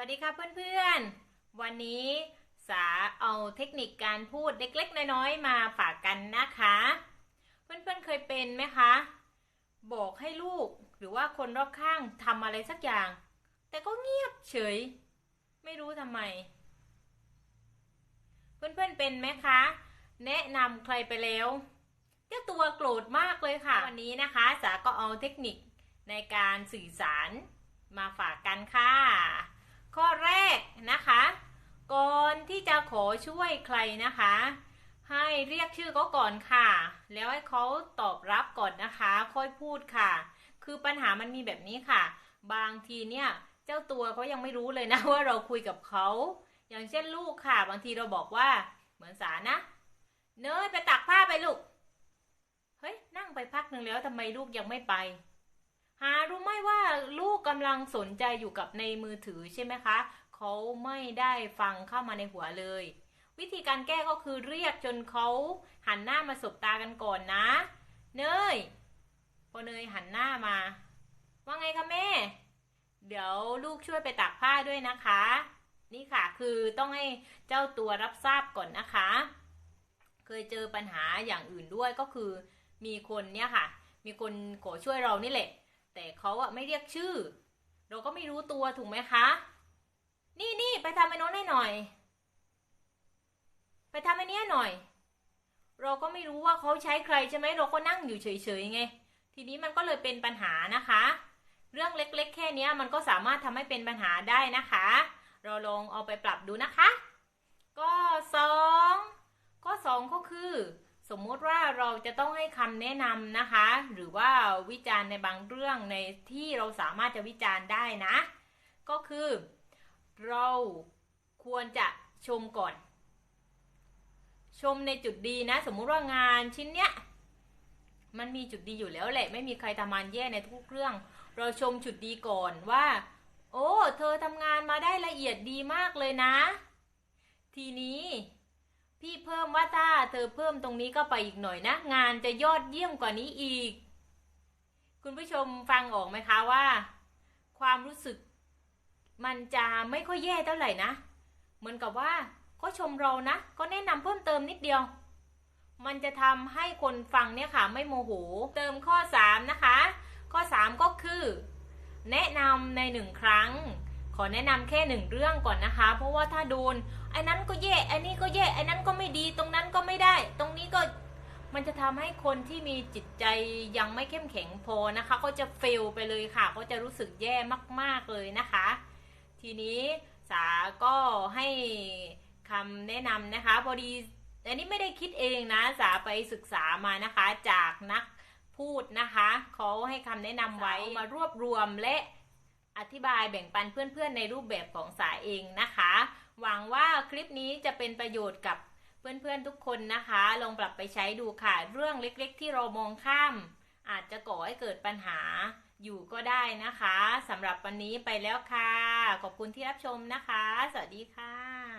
วัสดีค่ะเพื่อนๆ วันนี้สาเอาเทคนิคการพูดเล็กๆ น้อยๆ มาฝากกันนะคะ เพื่อนๆ เคยเป็นไหมคะ บอกให้ลูกหรือว่าคนรอบข้างทำอะไรสักอย่าง แต่ก็เงียบเฉย ไม่รู้ทำไม เพื่อนๆ เป็นไหมคะ แนะนำใครไปแล้วเจ้าตัวโกรธมากเลยค่ะ วันนี้นะคะสาก็เอาเทคนิคในการสื่อสารมาฝากกันค่ะ ข้อแรกนะคะ ก่อนที่จะขอช่วยใครนะคะ ให้เรียกชื่อเขาก่อนค่ะ แล้วให้เขาตอบรับก่อนนะคะ ค่อยพูดค่ะ คือปัญหามันมีแบบนี้ค่ะ บางทีเนี่ยเจ้าตัวเขายังไม่รู้เลยนะว่าเราคุยกับเขาอย่างเช่นลูกค่ะ บางทีเราบอกว่าเหมือนสานะ เนยไปตักผ้าไปลูกเฮ้ยนั่งไปพักหนึ่งแล้วทำไมลูกยังไม่ไป หารู้ไหมว่าลูกกำลังสนใจอยู่กับในมือถือใช่ไหมคะ เขาไม่ได้ฟังเข้ามาในหัวเลย วิธีการแก้ก็คือเรียกจนเขาหันหน้ามาสบตากันก่อนนะ เนย พอเนยหันหน้ามา ว่าไงคะแม่ เดี๋ยวลูกช่วยไปตากผ้าด้วยนะคะ นี่ค่ะคือต้องให้เจ้าตัวรับทราบก่อนนะคะ เคยเจอปัญหาอย่างอื่นด้วยก็คือ มีคนเนี่ยค่ะ มีคนขอช่วยเรานี่แหละ แต่เขาอะไม่เรียกชื่อ เราก็ไม่รู้ตัวถูกไหมคะ นี่นี่ไปทำไอ้โน้นให้หน่อย ไปทำไอ้นี้หน่อย เราก็ไม่รู้ว่าเขาใช้ใครใช่ไหมเราก็นั่งอยู่เฉยๆไง ทีนี้มันก็เลยเป็นปัญหานะคะ เรื่องเล็กๆ แค่นี้มันก็สามารถทำให้เป็นปัญหาได้นะคะ เราลองเอาไปปรับดูนะคะ ก็สองข้อสองก็คือ สมมุติว่าเราจะต้องให้คำแนะนำนะคะ หรือว่าวิจารณ์ในบางเรื่องในที่เราสามารถจะวิจารณ์ได้นะ ก็คือ เราควรจะชมก่อน ชมในจุดดีนะ สมมุติว่างานชิ้นเนี้ยมันมีจุดดีอยู่แล้วแหละ ไม่มีใครทำงานแย่ในทุกเรื่อง เราชมจุดดีก่อนว่า โอ้ เธอทำงานมาได้ละเอียดดีมากเลยนะ ทีนี้ มว่าถ้าเธอเพิ่มตรงนี้ก็ไปอีกหน่อยนะ งานจะยอดเยี่ยมกว่านี้อีก คุณผู้ชมฟังออกไหมคะว่า ความรู้สึกมันจะไม่ค่อยแย่เท่าไหร่นะ เหมือนกับว่าก็ชมเรานะ ก็แนะนำเพิ่มเติมนิดเดียว มันจะทำให้คนฟังเนี่ยค่ะ ไม่โมโห เติมข้อ 3 นะคะ ข้อ 3 ก็คือ แนะนำในหนึ่งครั้ง ขอแนะนำแค่หนึ่งเรื่องก่อนนะคะ เพราะว่าถ้าโดนไอ้นั้นก็แย่ไอ้นี้ก็แย่ไอ้นั้นก็ไม่ดีตรงนั้นก็ไม่ได้ ตรงนี้ก็มันจะทำให้คนที่มีจิตใจยังไม่เข้มแข็งพอนะคะ ก็จะเฟลไปเลยค่ะ ก็จะรู้สึกแย่มาก ๆเลยนะคะ ทีนี้สาก็ให้คำแนะนำนะคะ พอดีอันนี้ไม่ได้คิดเองนะสาไปศึกษามานะคะจากนักพูดนะคะเขาให้คำแนะนำไว้มารวบรวมและ อธิบายแบ่งปันเพื่อนๆในรูปแบบของสาเองนะคะ หวังว่าคลิปนี้จะเป็นประโยชน์กับเพื่อนๆทุกคนนะคะ ลองปรับไปใช้ดูค่ะ เรื่องเล็กๆ ที่เรามองข้าม อาจจะก่อให้เกิดปัญหาอยู่ก็ได้นะคะสำหรับวันนี้ไปแล้วค่ะ ขอบคุณที่รับชมนะคะ สวัสดีค่ะ